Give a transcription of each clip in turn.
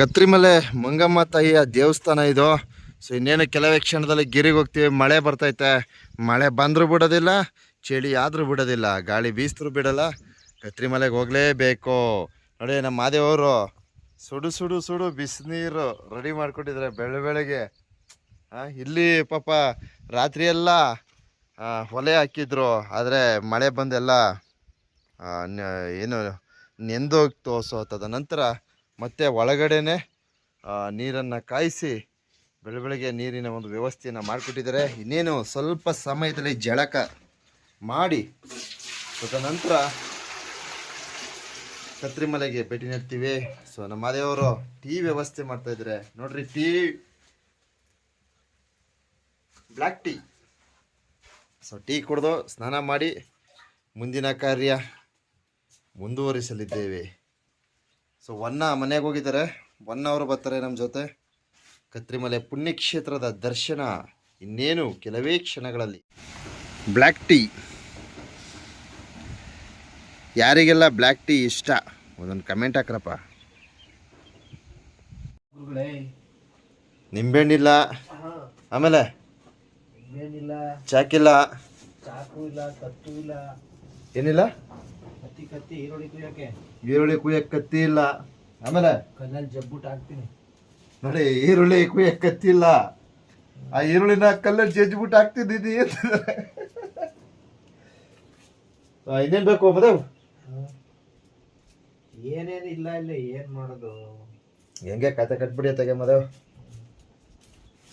ಕತ್ರಿಮಲೆ ಮಂಗಮ್ಮ ತಾಯಿಯ ದೇವಸ್ಥಾನ ಇದು. ಸೊ ಇನ್ನೇನು ಕೆಲವೇ ಕ್ಷಣದಲ್ಲಿ ಗಿರಿಗೆ ಹೋಗ್ತೀವಿ ಮಳೆ ಬರ್ತೈತೆ. ಮಳೆ ಬಂದರೂ ಬಿಡೋದಿಲ್ಲ ಚಳಿ ಆದರೂ ಬಿಡೋದಿಲ್ಲ ಗಾಳಿ ಬೀಸಿದ್ರು ಬಿಡೋಲ್ಲ. ಕತ್ರಿಮಲೆಗೆ ಹೋಗಲೇಬೇಕು. ನೋಡಿ ನಮ್ಮ ಮಾದೇವರು ಸುಡು ಸುಡು ಸುಡು ಬಿಸಿನೀರು ರೆಡಿ ಮಾಡ್ಕೊಟ್ಟಿದ್ದಾರೆ ಬೆಳೆ ಬೆಳಗ್ಗೆ. ಇಲ್ಲಿ ಪಾಪ ರಾತ್ರಿ ಎಲ್ಲ ಆ, ಹೊಲೆ ಹಾಕಿದ್ರು. ಆದರೆ ಮಳೆ ಬಂದೆಲ್ಲ ಏನು ನೆಂದೋಗಿ ತೋರಿಸೋತದ ತದ ನಂತರ ಮತ್ತೆ ಒಳಗಡೆನೆ ನೀರನ್ನು ಕಾಯಿಸಿ ಬೆಳೆ ಬೆಳಗ್ಗೆ ನೀರಿನ ಒಂದು ವ್ಯವಸ್ಥೆಯನ್ನು ಮಾಡಿಕೊಟ್ಟಿದ್ದಾರೆ. ಇನ್ನೇನು ಸ್ವಲ್ಪ ಸಮಯದಲ್ಲಿ ಜಳಕ ಮಾಡಿ ತದನಂತರ ಕತ್ರಿಮಲೆಗೆ ಭೇಟಿ ನೀಡ್ತೀವಿ. ಸೊ ನಮ್ಮ ಮಾದೇವರು ಟೀ ವ್ಯವಸ್ಥೆ ಮಾಡ್ತಾ ಇದ್ದಾರೆ. ನೋಡ್ರಿ, tea, black tea. So tea ಕುಡಿದು ಸ್ನಾನ ಮಾಡಿ ಮುಂದಿನ ಕಾರ್ಯ ಮುಂದುವರಿಸಲಿದ್ದೇವೆ. ಸೊ ಒನ್ನ ಮನೆಗೆ ಹೋಗಿದ್ದಾರೆ. ಒನ್ ಅವರು ಬರ್ತಾರೆ ನಮ್ಮ ಜೊತೆ. ಕತ್ರಿಮಲೆ ಪುಣ್ಯಕ್ಷೇತ್ರದ ದರ್ಶನ ಇನ್ನೇನು ಕೆಲವೇ ಕ್ಷಣಗಳಲ್ಲಿ. ಬ್ಲ್ಯಾಕ್ ಟೀ ಯಾರಿಗೆಲ್ಲ ಬ್ಲ್ಯಾಕ್ ಟೀ ಇಷ್ಟ? ಒಂದೊಂದು ಕಮೆಂಟ್ ಹಾಕ್ರಪ್ಪ. ನಿಂಬೆಹಣ್ಣಿಲ್ಲ? ಆಮೇಲೆ? ಚಾಕಿಲ್ಲ? ಚಾಕು ಇಲ್ಲ ಕತ್ತು ಇಲ್ಲ. ಏನಿಲ್ಲ? ಈರುಳ್ಳಿ ಕುಯ್ಯಕ್ಕೆ. ಕತ್ತಿ ಇಲ್ಲ. ಆಮೇಲೆ? ಕಲ್ಲಲ್ಲಿ ಜಬ್ಬಿಟ್ಟು ಹಾಕ್ತೀನಿ. ನೋಡಿ ಈರುಳ್ಳಿ ಕುಯ್ಯಕ್ಕೆ ಕತ್ತಿ ಇಲ್ಲ. ಆ ಈರುಳ್ಳಿನ ಕಲ್ಲಲ್ಲಿ ಜಜ್ಬಿಟ್ಟು ಹಾಕ್ತಿದ್ದೀನಿ ಇನ್ನೇನ್ ಬೇಕು ಮದೇವ್ ಏನೇನು ಇಲ್ಲ ಇಲ್ಲ ಏನ್ ಮಾಡೋದು? ಹೆಂಗೆ ಕತೆ ಕಟ್ಬಿಡಿ ತೆಗೆ ಮದೇವ್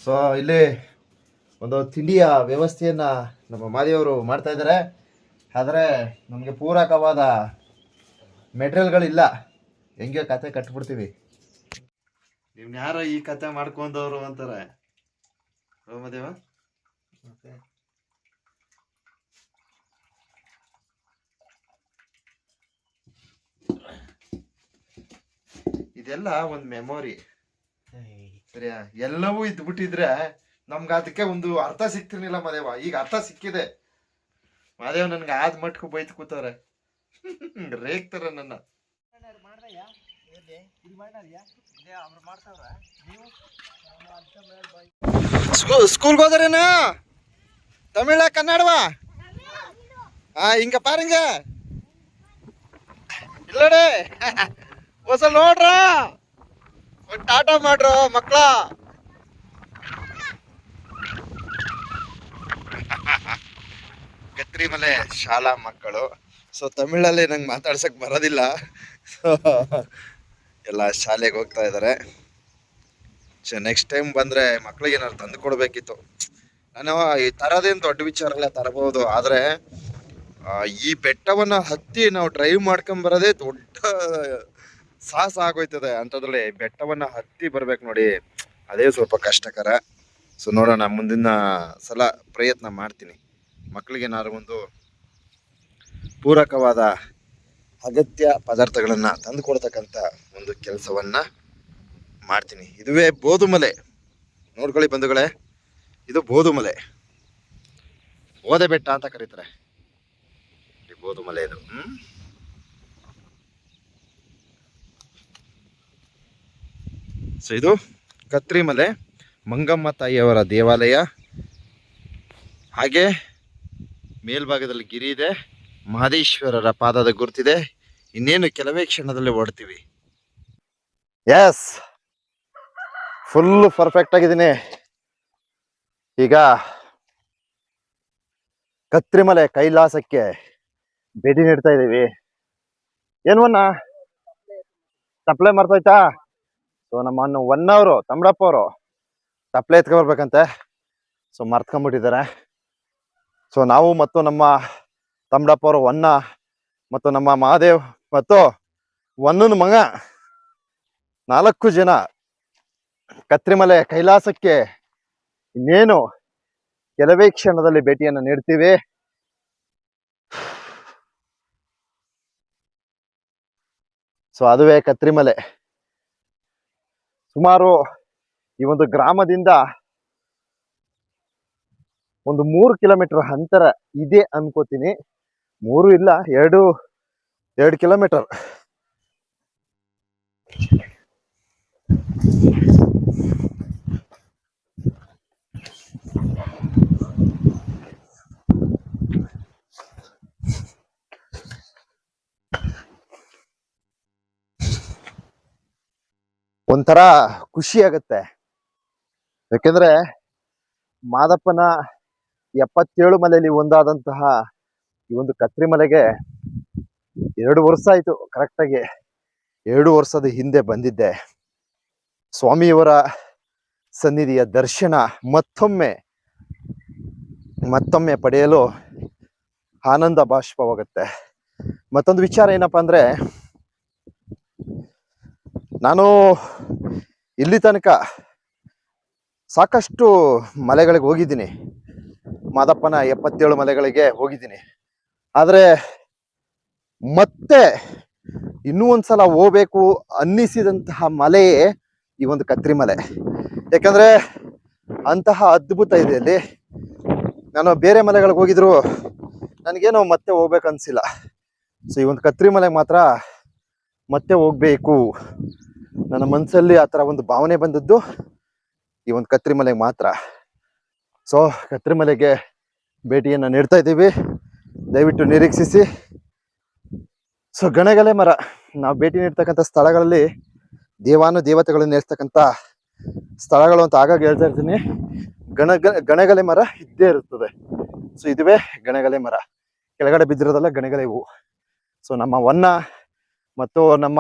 ಸೊ ಇಲ್ಲಿ ಒಂದು ತಿಂಡಿಯ ವ್ಯವಸ್ಥೆಯನ್ನ ನಮ್ಮ ಮಾದಿಯವರು ಮಾಡ್ತಾ ಇದ್ದಾರೆ. ಆದರೆ ನಮಗೆ ಪೂರಕವಾದ ಮೆಟೀರಿಯಲ್ಗಳಿಲ್ಲ. ಹೆಂಗೆ ಕತೆ ಕಟ್ಬಿಡ್ತೀವಿ. ನೀವು ಯಾರೋ ಈ ಕತೆ ಮಾಡ್ಕೊಂಡವರು ಅಂತಾರೆ. ರೋಮದೇವ ಇದೆಲ್ಲ ಒಂದು ಮೆಮೊರಿ ಸರಿಯಾ? ಎಲ್ಲವೂ ಇದ್ಬಿಟ್ಟಿದ್ರೆ ನಮ್ಗೆ ಅದಕ್ಕೆ ಒಂದು ಅರ್ಥ ಸಿಗ್ತಿರ್ಲಿಲ್ಲ ಮದೇವ. ಈಗ ಅರ್ಥ ಸಿಕ್ಕಿದೆ. ಮಾದೇವ್ ನನ್ಗೆ ಆದ್ ಮಟ್ಕು ಬೈತ್ ಕೂತವ್ರೆ. ರೇಗ್ತಾರ ನನ್ನ. ಸ್ಕೂಲ್ಗೆ ಹೋದ್ರೇನ? ತಮಿಳ ಕನ್ನಡವಾ? ಹಾ ಹಿಂಗ ಪಾರಿಂಗ ಇಲ್ಲಡೇ ಹೊಸ ನೋಡ್ರ? ಟಾಟಾ ಮಾಡ್ರ ಮಕ್ಳ? ಕತ್ರಿಮಲೆ ಶಾಲಾ ಮಕ್ಕಳು. ಸೊ ತಮಿಳಲ್ಲಿ ನಂಗೆ ಮಾತಾಡ್ಸಕ್ ಬರೋದಿಲ್ಲ. ಎಲ್ಲ ಶಾಲೆಗೆ ಹೋಗ್ತಾ ಇದ್ದಾರೆ ಸೊ ನೆಕ್ಸ್ಟ್ ಟೈಮ್ ಬಂದರೆ ಮಕ್ಳಿಗೆ ಏನಾದ್ರು ತಂದು ಕೊಡಬೇಕಿತ್ತು. ನಾನು ಈ ತರೋದೇನು ದೊಡ್ಡ ವಿಚಾರ ಎಲ್ಲ ತರಬಹುದು ಆದರೆ ಈ ಬೆಟ್ಟವನ್ನು ಹತ್ತಿ ನಾವು ಡ್ರೈವ್ ಮಾಡ್ಕೊಂಬರೋದೇ ದೊಡ್ಡ ಸಾಹಸ ಆಗೋಯ್ತದೆ. ಅಂಥದ್ರಲ್ಲಿ ಬೆಟ್ಟವನ್ನು ಹತ್ತಿ ಬರ್ಬೇಕು ನೋಡಿ, ಅದೇ ಸ್ವಲ್ಪ ಕಷ್ಟಕರ. ಸೊ ನೋಡೋಣ, ಮುಂದಿನ ಸಲ ಪ್ರಯತ್ನ ಮಾಡ್ತೀನಿ. ಮಕ್ಕಳಿಗೆ ಏನಾದ್ರು ಒಂದು ಪೂರಕವಾದ ಅಗತ್ಯ ಪದಾರ್ಥಗಳನ್ನು ತಂದು ಕೊಡ್ತಕ್ಕಂಥ ಒಂದು ಕೆಲಸವನ್ನು ಮಾಡ್ತೀನಿ. ಇದುವೇ ಬೋಧುಮಲೆ ನೋಡ್ಕೊಳ್ಳಿ ಬಂಧುಗಳೇ, ಇದು ಬೋಧುಮಲೆ ಓದೆ ಬೆಟ್ಟ ಅಂತ ಕರೀತಾರೆ. ಈ ಬೋದುಮಲೆ ಇದು. ಸೊ ಇದು ಕತ್ರಿಮಲೆ, ಮಂಗಮ್ಮ ತಾಯಿಯವರ ದೇವಾಲಯ. ಹಾಗೆ ಮೇಲ್ಭಾಗದಲ್ಲಿ ಗಿರಿ ಇದೆ, ಮಹದೇಶ್ವರರ ಪಾದದ ಗುರುತಿದೆ. ಇನ್ನೇನು ಕೆಲವೇ ಕ್ಷಣದಲ್ಲಿ ಓಡ್ತೀವಿ. ಎಸ್ ಫುಲ್ ಪರ್ಫೆಕ್ಟ್ ಆಗಿದ್ದೀನಿ. ಈಗ ಕತ್ರಿಮಲೆ ಕೈಲಾಸಕ್ಕೆ ಭೇಟಿ ನೀಡ್ತಾ ಇದ್ದೀವಿ. ಏನ್ವನ್ನ ತಪ್ಪಲೆ ಮರ್ತೋಯ್ತಾ ಸೊ ನಮ್ಮ ಅನ್ನು ಒನ್ ಅವರು ತಮ್ಮಡಪ್ಪ ಅವರು ತಪ್ಪಲೆ ಎತ್ಕೊಬರ್ಬೇಕಂತೆ ಸೊ ಮರ್ತ್ಕೊಂಡ್ಬಿಟ್ಟಿದ್ದಾರೆ. ಸೊ ನಾವು ಮತ್ತು ನಮ್ಮ ತಮ್ಮಡಪ್ಪ ಅವರು ಒನ್ನ ಮತ್ತು ನಮ್ಮ ಮಹಾದೇವ್ ಮತ್ತು ಒನ್ನನ ಮಗ ನಾಲ್ಕು ಜನ ಕತ್ರಿಮಲೆ ಕೈಲಾಸಕ್ಕೆ ಇನ್ನೇನು ಕೆಲವೇ ಕ್ಷಣದಲ್ಲಿ ಭೇಟಿಯನ್ನು ನೀಡ್ತೀವಿ. ಸೊ ಅದುವೇ ಕತ್ರಿಮಲೆ. ಸುಮಾರು ಈ ಒಂದು ಗ್ರಾಮದಿಂದ ಒಂದು ಮೂರು ಕಿಲೋಮೀಟರ್ ಅಂತರ ಇದೆ ಅನ್ಕೋತೀನಿ. ಮೂರು ಇಲ್ಲ, ಎರಡು ಎರಡು ಕಿಲೋಮೀಟರ್. ಒಂಥರ ಖುಷಿ ಆಗುತ್ತೆ. ಯಾಕೆಂದ್ರೆ ಮಾದಪ್ಪನ ಎಪ್ಪತ್ತೇಳು ಮಲೆಯಲ್ಲಿ ಒಂದಾದಂತಹ ಈ ಒಂದು ಕತ್ರಿ ಮಲೆಗೆ ಎರಡು ವರ್ಷ ಆಯಿತು ಕರೆಕ್ಟಾಗಿ ಎರಡು ವರ್ಷದ ಹಿಂದೆ ಬಂದಿದ್ದೆ. ಸ್ವಾಮಿಯವರ ಸನ್ನಿಧಿಯ ದರ್ಶನ ಮತ್ತೊಮ್ಮೆ ಮತ್ತೊಮ್ಮೆ ಪಡೆಯಲು ಆನಂದ ಬಾಷ್ಪವಾಗುತ್ತೆ. ಮತ್ತೊಂದು ವಿಚಾರ ಏನಪ್ಪ ಅಂದರೆ, ನಾನು ಇಲ್ಲಿ ತನಕ ಸಾಕಷ್ಟು ಮಲೆಗಳಿಗೆ ಹೋಗಿದ್ದೀನಿ. ಮಾದಪ್ಪನ ಎಪ್ಪತ್ತೇಳು ಮಲೆಗಳಿಗೆ ಹೋಗಿದ್ದೀನಿ. ಆದರೆ ಮತ್ತೆ ಇನ್ನೂ ಒಂದ್ಸಲ ಹೋಗ್ಬೇಕು ಅನ್ನಿಸಿದಂತಹ ಮಲೆಯೇ ಈ ಒಂದು ಕತ್ರಿ ಮಲೆ ಯಾಕಂದರೆ ಅಂತಹ ಅದ್ಭುತ ಇದೆ ಅಲ್ಲಿ. ನಾನು ಬೇರೆ ಮಲೆಗಳಿಗೆ ಹೋಗಿದ್ರು, ನನಗೇನು ಮತ್ತೆ ಹೋಗ್ಬೇಕು ಅನ್ಸಿಲ್ಲ. ಸೊ ಈ ಒಂದು ಕತ್ರಿ ಮಲೆಗೆ ಮಾತ್ರ ಮತ್ತೆ ಹೋಗ್ಬೇಕು. ನನ್ನ ಮನಸ್ಸಲ್ಲಿ ಆ ಥರ ಒಂದು ಭಾವನೆ ಬಂದದ್ದು ಈ ಒಂದು ಕತ್ರಿ ಮಲೆಗೆ ಮಾತ್ರ. ಸೊ ಕತ್ರಿಮಲೆಗೆ ಭೇಟಿಯನ್ನು ನೀಡ್ತಾ ಇದ್ದೀವಿ. ದಯವಿಟ್ಟು ನಿರೀಕ್ಷಿಸಿ. ಸೊ ಗಣಗಲೆ ಮರ. ನಾವು ಭೇಟಿ ನೀಡ್ತಕ್ಕಂಥ ಸ್ಥಳಗಳಲ್ಲಿ ದೇವಾನು ದೇವತೆಗಳನ್ನು ಇರ್ತಕ್ಕಂಥ ಸ್ಥಳಗಳು ಅಂತ ಆಗಾಗ ಹೇಳ್ತಾ ಇರ್ತೀನಿ. ಗಣ ಗಣಗಲೆ ಮರ ಇದ್ದೇ ಇರುತ್ತದೆ. ಸೊ ಇದುವೇ ಗಣಗಲೆ ಮರ. ಕೆಳಗಡೆ ಬಿದ್ದಿರೋದಲ್ಲ ಗಣಗಲೆ ಹೂವು ಸೊ ನಮ್ಮ ವನ್ನ ಮತ್ತು ನಮ್ಮ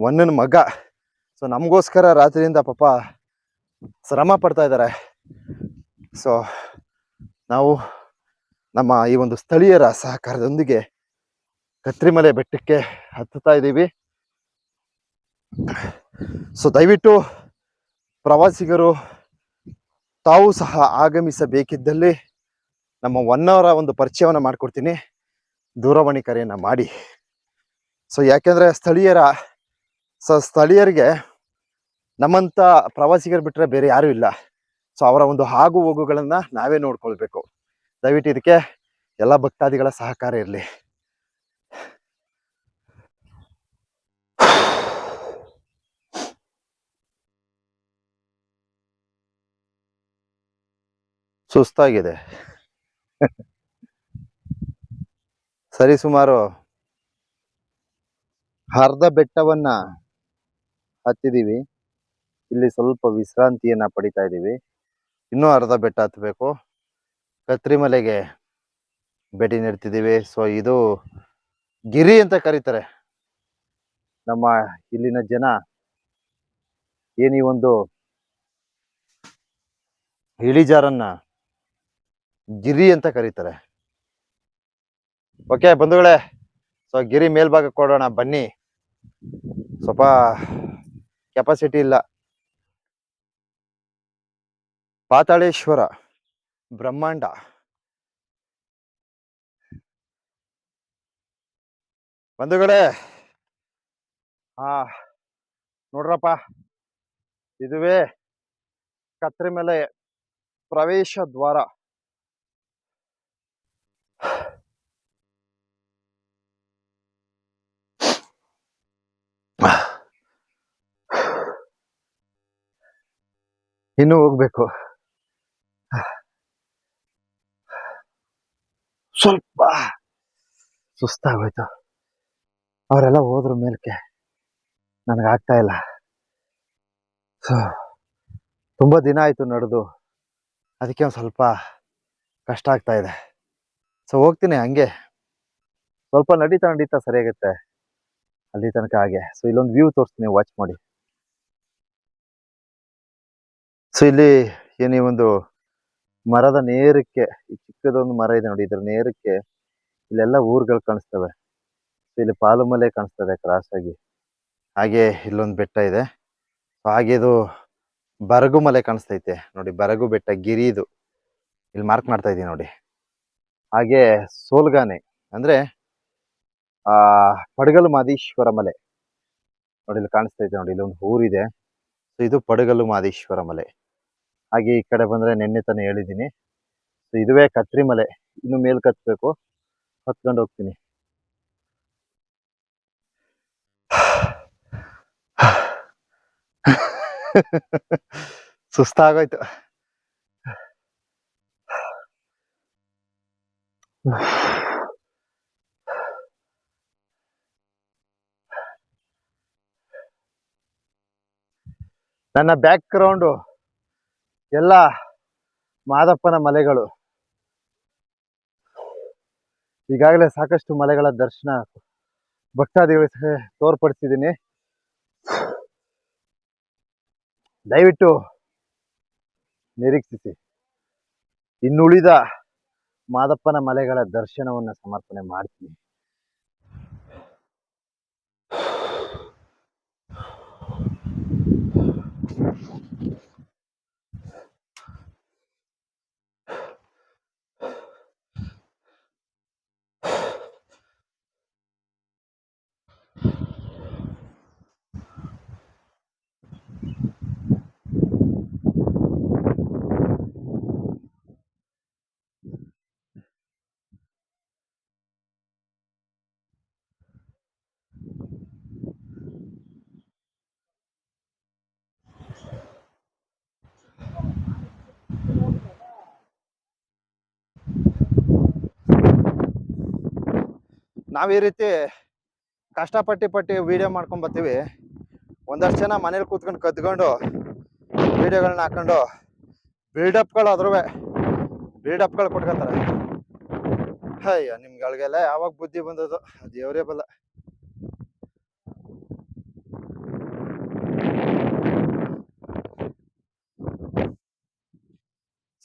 ವನ್ನನ ಮಗ. ಸೊ ನಮಗೋಸ್ಕರ ರಾತ್ರಿಯಿಂದ ಪಾಪ ಶ್ರಮ ಪಡ್ತಾ ಇದ್ದಾರೆ. ಸೊ ನಾವು ನಮ್ಮ ಈ ಒಂದು ಸ್ಥಳೀಯರ ಸಹಕಾರದೊಂದಿಗೆ ಕತ್ರಿಮಲೆ ಬೆಟ್ಟಕ್ಕೆ ಹತ್ತುತ್ತಾ ಇದ್ದೀವಿ. ಸೊ ದಯವಿಟ್ಟು ಪ್ರವಾಸಿಗರು ತಾವು ಸಹ ಆಗಮಿಸಬೇಕಿದ್ದಲ್ಲಿ ನಮ್ಮ ಒನ್ ಅವರ ಒಂದು ಪರಿಚಯವನ್ನು ಮಾಡಿಕೊಡ್ತೀನಿ. ದೂರವಾಣಿ ಕರೆಯನ್ನು ಮಾಡಿ. ಸೊ ಯಾಕೆಂದರೆ ಸ್ಥಳೀಯರ, ಸ ಸ್ಥಳೀಯರಿಗೆ ನಮ್ಮಂಥ ಪ್ರವಾಸಿಗರು ಬಿಟ್ಟರೆ ಬೇರೆ ಯಾರೂ ಇಲ್ಲ. ಸೊ ಅವರ ಒಂದು ಆಗು ಹೋಗುಗಳನ್ನ ನಾವೇ ನೋಡ್ಕೊಳ್ಬೇಕು. ದಯವಿಟ್ಟು ಇದಕ್ಕೆ ಎಲ್ಲ ಭಕ್ತಾದಿಗಳ ಸಹಕಾರ ಇರಲಿ. ಸುಸ್ತಾಗಿದೆ. ಸರಿ ಸುಮಾರು ಅರ್ಧ ಬೆಟ್ಟವನ್ನ ಹತ್ತಿದೀವಿ ಇಲ್ಲಿ ಸ್ವಲ್ಪ ವಿಶ್ರಾಂತಿಯನ್ನ ಪಡಿತಾ ಇದ್ದೀವಿ. ಇನ್ನೂ ಅರ್ಧ ಬೆಟ್ಟ ಹತ್ತಬೇಕು. ಕತ್ರಿಮಲೆಗೆ ಭೇಟಿ ನೀಡ್ತಿದ್ದೀವಿ. ಸೊ ಇದು ಗಿರಿ ಅಂತ ಕರೀತಾರೆ. ನಮ್ಮ ಇಲ್ಲಿನ ಜನ ಏನು ಒಂದು ಇಳಿಜಾರನ್ನ ಗಿರಿ ಅಂತ ಕರೀತಾರೆ. ಓಕೆ ಬಂಧುಗಳೇ ಸೊ ಗಿರಿ ಮೇಲ್ಭಾಗ ಕೊಡೋಣ. ಬನ್ನಿ. ಸ್ವಲ್ಪ ಕೆಪಾಸಿಟಿ ಇಲ್ಲ. ಪಾತಾಳೇಶ್ವರ ಬ್ರಹ್ಮಾಂಡ. ಬಂಧುಗಳೇ ಆ ನೋಡ್ರಪ್ಪ ಇದುವೇ ಕತ್ರಿ ಮೇಲೆ ಪ್ರವೇಶ ದ್ವಾರ. ಇನ್ನು ಹೋಗ್ಬೇಕು. ಸ್ವಲ್ಪ ಸುಸ್ತಾಗೋಯ್ತು. ಅವರೆಲ್ಲ ಹೋದ್ರು ಮೇಲಕ್ಕೆ. ನನಗಾಗ್ತಾ ಇಲ್ಲ. ಸೊ, ತುಂಬ ದಿನ ಆಯಿತು ನಡೆದು. ಅದಕ್ಕೆ ಒಂದು ಸ್ವಲ್ಪ ಕಷ್ಟ ಆಗ್ತಾ ಇದೆ. ಸೊ, ಹೋಗ್ತೀನಿ ಹಂಗೆ. ಸ್ವಲ್ಪ ನಡೀತಾ ನಡೀತಾ ಸರಿಯಾಗುತ್ತೆ ಅಲ್ಲಿ ತನಕ ಹಾಗೆ. ಸೊ, ಇಲ್ಲೊಂದು ವ್ಯೂ ತೋರಿಸ್ತೀನಿ ವಾಚ್ ಮಾಡಿ. ಸೊ, ಇಲ್ಲಿ ಏನೇ ಒಂದು ಮರದ ನೇರಕ್ಕೆ, ಈ ಚಿಕ್ಕದೊಂದು ಮರ ಇದೆ ನೋಡಿ, ಇದ್ರ ನೇರಕ್ಕೆ ಇಲ್ಲೆಲ್ಲ ಊರುಗಳು ಕಾಣಿಸ್ತವೆ. ಇಲ್ಲಿ ಪಾಲುಮಲೆ ಕಾಣಿಸ್ತದೆ ಕ್ರಾಸ್ ಆಗಿ ಹಾಗೆ ಇಲ್ಲೊಂದು ಬೆಟ್ಟ ಇದೆ. ಹಾಗೆ ಇದು ಬರಗು ಮಲೆ ಕಾಣಿಸ್ತೈತೆ ನೋಡಿ, ಬರಗು ಬೆಟ್ಟ ಗಿರಿ ಇದು ಇಲ್ಲಿ ಮಾರ್ಕ್ ಮಾಡ್ತಾ ಇದೀನಿ ನೋಡಿ. ಹಾಗೆ ಸೋಲ್ಗಾನೆ ಅಂದ್ರೆ, ಆ, ಪಡಗಲು ಮಾದೇಶ್ವರ ಮಲೆ. ನೋಡಿ, ಇಲ್ಲಿ ಕಾಣಿಸ್ತೈತೆ ನೋಡಿ, ಇಲ್ಲೊಂದು ಊರಿದೆ. ಸೊ, ಇದು ಪಡಗಲು ಮಾದೇಶ್ವರ ಮಲೆ. ಹಾಗೆ ಈ ಕಡೆ ಬಂದ್ರೆ ನಿನ್ನೆ ತಾನೇ ಹೇಳಿದ್ದೀನಿ ಸೊ ಇದುವೇ ಕತ್ರಿ ಮಲೆ. ಇನ್ನು ಮೇಲ್ ಕತ್ಬೇಕು. ಹತ್ಕೊಂಡು ಹೋಗ್ತೀನಿ. ಸುಸ್ತಾಗೋಯ್ತು. ನನ್ನ ಬ್ಯಾಕ್ ಗ್ರೌಂಡು ಎಲ್ಲ ಮಾದಪ್ಪನ ಮಲೆಗಳು. ಈಗಾಗಲೇ ಸಾಕಷ್ಟು ಮಲೆಗಳ ದರ್ಶನ ಭಕ್ತಾದಿಗಳಿಗೆ ತೋರ್ಪಡಿಸಿದ್ದೀನಿ. ದಯವಿಟ್ಟು ನಿರೀಕ್ಷಿಸಿ. ಇನ್ನುಳಿದ ಮಾದಪ್ಪನ ಮಲೆಗಳ ದರ್ಶನವನ್ನು ಸಮರ್ಪಣೆ ಮಾಡ್ತೀನಿ. ನಾವು ಈ ರೀತಿ ಕಷ್ಟಪಟ್ಟು ಪಟ್ಟಿ ವಿಡಿಯೋ ಮಾಡ್ಕೊಂಡು ಬರ್ತೀವಿ. ಒಂದಷ್ಟು ಜನ ಮನೇಲಿ ಕೂತ್ಕೊಂಡು ಕದ್ಕೊಂಡು ವಿಡಿಯೋಗಳನ್ನ ಹಾಕೊಂಡು ಬಿಲ್ಡಪ್ಗಳು ಅದ್ರೂ ಬಿಲ್ಡಪ್ಗಳು ಕೊಟ್ಕೊತಾರೆ. ಅಯ್ಯೋ, ನಿಮ್ಗಳಿಗೆಲ್ಲ ಯಾವಾಗ ಬುದ್ಧಿ ಬಂದದು ದೇವರೇ ಬಲ್ಲ.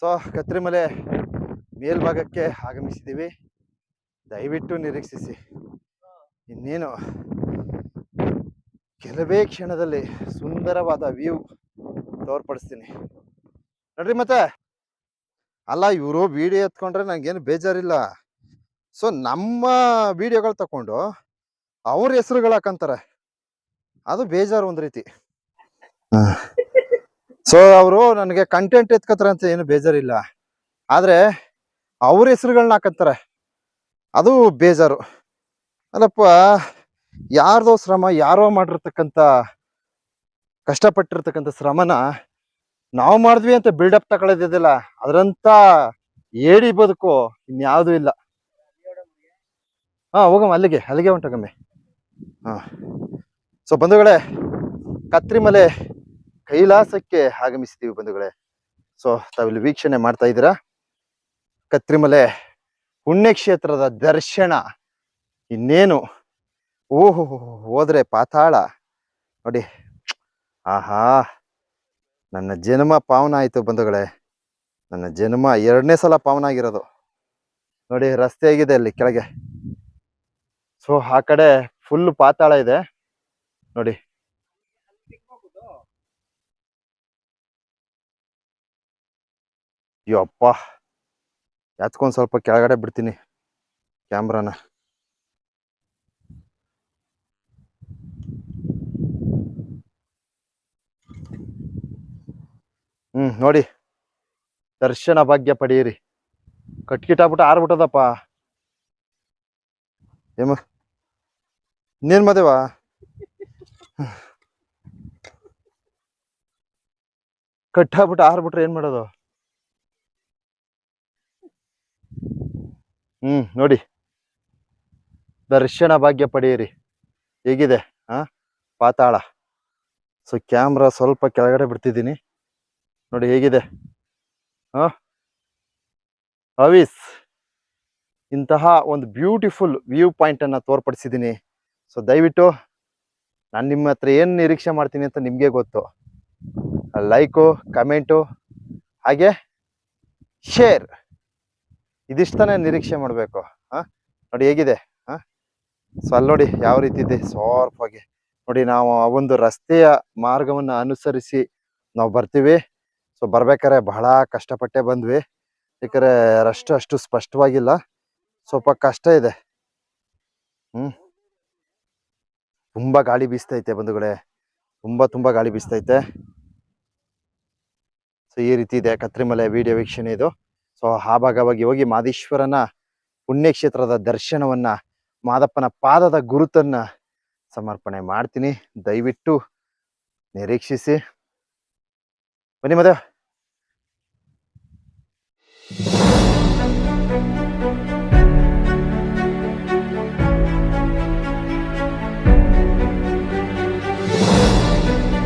ಸೊ ಕತ್ರಿಮಲೆ ಮೇಲ್ಭಾಗಕ್ಕೆ ಆಗಮಿಸಿದ್ದೀವಿ. ದಯವಿಟ್ಟು ನಿರೀಕ್ಷಿಸಿ. ಇನ್ನೇನು? ಕೆಲವೇ ಕ್ಷಣದಲ್ಲಿ ಸುಂದರವಾದ ವ್ಯೂ ತೋರ್ಪಡಿಸ್ತೀನಿ. ನೋಡ್ರಿ ಮತ್ತೆ. ಅಲ್ಲ ಇವರು ವಿಡಿಯೋ ಎತ್ಕೊಂಡ್ರೆ ನನಗೇನು ಬೇಜಾರಿಲ್ಲ. ಸೊ ನಮ್ಮ ವಿಡಿಯೋಗಳು ತಗೊಂಡು ಅವ್ರ ಹೆಸರುಗಳು ಹಾಕಂತಾರೆ. ಅದು ಬೇಜಾರು ಒಂದು ರೀತಿ. ಸೊ ಅವರು ನನಗೆ ಕಂಟೆಂಟ್ ಎತ್ಕೋತಾರೆ ಅಂತ ಏನು ಬೇಜಾರಿಲ್ಲ. ಆದ್ರೆ ಅವ್ರ ಹೆಸರುಗಳನ್ನ ಹಾಕಂತಾರೆ. ಅದು ಬೇಜಾರು. ಅಲ್ಲಪ್ಪ, ಯಾರ್ದೋ ಶ್ರಮ, ಯಾರೋ ಮಾಡಿರ್ತಕ್ಕಂಥ, ಕಷ್ಟಪಟ್ಟಿರ್ತಕ್ಕಂಥ ಶ್ರಮನ ನಾವು ಮಾಡಿದ್ವಿ ಅಂತ ಬಿಲ್ಡಪ್ ತಗೊಳ್ಳೋದಿಲ್ಲ ಅದರಂತ ಏಡಿ ಬದುಕು ಇನ್ಯಾವುದೂ ಇಲ್ಲ. ಹಾ, ಹೋಗಮ್ಮ, ಅಲ್ಲಿಗೆ ಅಲ್ಲಿಗೆ ಹೊಂಟೋಗಮ್ಮೆ. ಹಾ. ಸೊ ಬಂಧುಗಳೇ ಕತ್ರಿಮಲೆ ಕೈಲಾಸಕ್ಕೆ ಆಗಮಿಸ್ತೀವಿ ಬಂಧುಗಳೇ. ಸೊ ತಾವಿಲ್ಲಿ ವೀಕ್ಷಣೆ ಮಾಡ್ತಾ ಇದ್ದೀರಾ? ಕತ್ರಿಮಲೆ ಪುಣ್ಯಕ್ಷೇತ್ರದ ದರ್ಶನ. ಇನ್ನೇನು? ಓಹೋ, ಹೋದ್ರೆ ಪಾತಾಳ. ನೋಡಿ. ಆಹಾ. ನನ್ನ ಜನ್ಮ ಪಾವನ ಆಯ್ತು ಬಂಧುಗಳೇ. ನನ್ನ ಜನ್ಮ ಎರಡನೇ ಸಲ ಪಾವನ ಆಗಿರೋದು. ನೋಡಿ, ರಸ್ತೆ ಆಗಿದೆ ಅಲ್ಲಿ ಕೆಳಗೆ. ಸೊ ಆ ಕಡೆ ಫುಲ್ ಪಾತಾಳ ಇದೆ. ನೋಡಿ. ಯಪ್ಪ. ಎತ್ಕೊಂಡ್ ಸ್ವಲ್ಪ ಕೆಳಗಡೆ ಬಿಡ್ತೀನಿ ಕ್ಯಾಮ್ರಾನ. ಹ್ಮ್, ನೋಡಿ. ದರ್ಶನ ಭಾಗ್ಯ ಪಡೆಯಿರಿ. ಕಟ್ಕಿಟ್ಟಾಗ್ಬಿಟ್ಟು ಆರ್ಬಿಟ್ಟದಪ್ಪ. ಏಮ ಇನ್ನೇನು ಮದೇವಾ? ಕಟ್ಟಾಗ್ಬಿಟ್ಟು ಆರ್ಬಿಟ್ರೆ ಏನು ಮಾಡೋದು? ಹ್ಮ್, ನೋಡಿ. ದರ್ಶನ ಭಾಗ್ಯ ಪಡೆಯಿರಿ. ಹೇಗಿದೆ? ಹಾ ಪಾತಾಳ. ಸೊ ಕ್ಯಾಮ್ರಾ ಸ್ವಲ್ಪ ಕೆಳಗಡೆ ಬಿಡ್ತಿದ್ದೀನಿ. ನೋಡಿ, ಹೇಗಿದೆ? ಹಾ ಅವಿಸ್, ಇಂತಹ ಒಂದು ಬ್ಯೂಟಿಫುಲ್ ವ್ಯೂ ಪಾಯಿಂಟ್ ಅನ್ನ ತೋರ್ಪಡಿಸಿದ್ದೀನಿ. ಸೊ ದಯವಿಟ್ಟು ನಾನು ನಿಮ್ಮ ಹತ್ರ ಏನು ನಿರೀಕ್ಷೆ ಮಾಡ್ತೀನಿ ಅಂತ ನಿಮಗೆ ಗೊತ್ತು. ಲೈಕು ಕಮೆಂಟು ಹಾಗೆ ಶೇರ್ ಇದಿಷ್ಟನೇ ನಿರೀಕ್ಷೆ ಮಾಡಬೇಕು. ಹಾಂ? ನೋಡಿ ಹೇಗಿದೆ? ಹಾಂ? ಸೊ ಅಲ್ಲಿ ನೋಡಿ ಯಾವ ರೀತಿ ಇದೆ? ಸಾರ್ಪಾಗಿ. ನೋಡಿ ನಾವು ಆ ಒಂದು ರಸ್ತೆಯ ಮಾರ್ಗವನ್ನು ಅನುಸರಿಸಿ ನಾವು ಬರ್ತೀವಿ. ಸೊ ಬರ್ಬೇಕಾರೆ ಬಹಳ ಕಷ್ಟಪಟ್ಟೆ ಬಂದ್ವಿ. ಯಾಕಂದ್ರೆ ರಷ್ಟು ಅಷ್ಟು ಸ್ಪಷ್ಟವಾಗಿಲ್ಲ. ಸ್ವಲ್ಪ ಕಷ್ಟ ಇದೆ. ಹ್ಮ್. ತುಂಬಾ ಗಾಳಿ ಬೀಸ್ತೈತೆ ಬಂಧುಗಳೇ. ತುಂಬಾ ತುಂಬಾ ಗಾಳಿ ಬೀಸ್ತೈತೆ. ಸೊ ಈ ರೀತಿ ಇದೆ ಕತ್ರಿಮಲೆ ವಿಡಿಯೋ ವೀಕ್ಷಣೆ ಇದು. ಸೊ ಆ ಭಾಗವಾಗಿ ಹೋಗಿ ಮಾದೇಶ್ವರನ ಪುಣ್ಯಕ್ಷೇತ್ರದ ದರ್ಶನವನ್ನ ಮಾದಪ್ಪನ ಪಾದದ ಗುರುತನ್ನ ಸಮರ್ಪಣೆ ಮಾಡ್ತೀನಿ. ದಯವಿಟ್ಟು ನಿರೀಕ್ಷಿಸಿ. ಬನ್ನಿ ಮದ